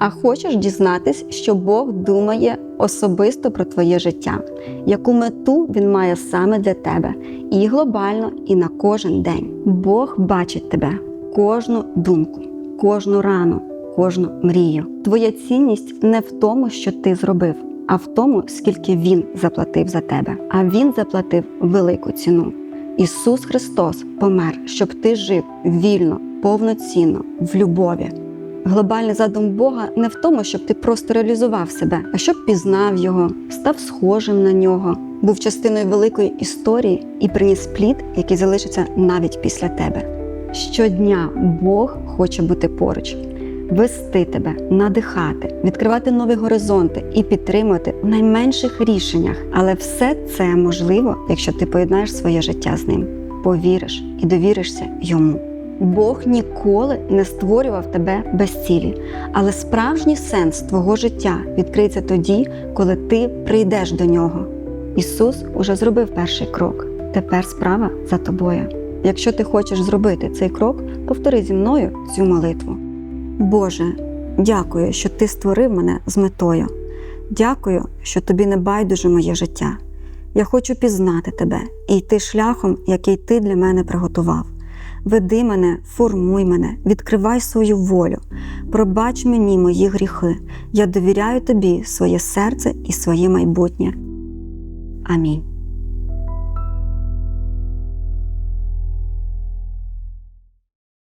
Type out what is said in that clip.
А хочеш дізнатись, що Бог думає особисто про твоє життя, яку мету він має саме для тебе, і глобально, і на кожен день. Бог бачить тебе, кожну думку, кожну рану, кожну мрію. Твоя цінність не в тому, що ти зробив, а в тому, скільки він заплатив за тебе. А він заплатив велику ціну. Ісус Христос помер, щоб ти жив вільно, повноцінно, в любові. Глобальний задум Бога не в тому, щоб ти просто реалізував себе, а щоб пізнав його, став схожим на нього, був частиною великої історії і приніс плід, який залишиться навіть після тебе. Щодня Бог хоче бути поруч, вести тебе, надихати, відкривати нові горизонти і підтримувати в найменших рішеннях. Але все це можливо, якщо ти поєднаєш своє життя з ним, повіриш і довіришся йому. Бог ніколи не створював тебе без цілі, але справжній сенс твого життя відкриється тоді, коли ти прийдеш до нього. Ісус уже зробив перший крок. Тепер справа за тобою. Якщо ти хочеш зробити цей крок, повтори зі мною цю молитву. Боже, дякую, що ти створив мене з метою. Дякую, що тобі не байдуже моє життя. Я хочу пізнати тебе і йти шляхом, який ти для мене приготував. Веди мене, формуй мене, відкривай свою волю, пробач мені мої гріхи. Я довіряю тобі своє серце і своє майбутнє. Амінь.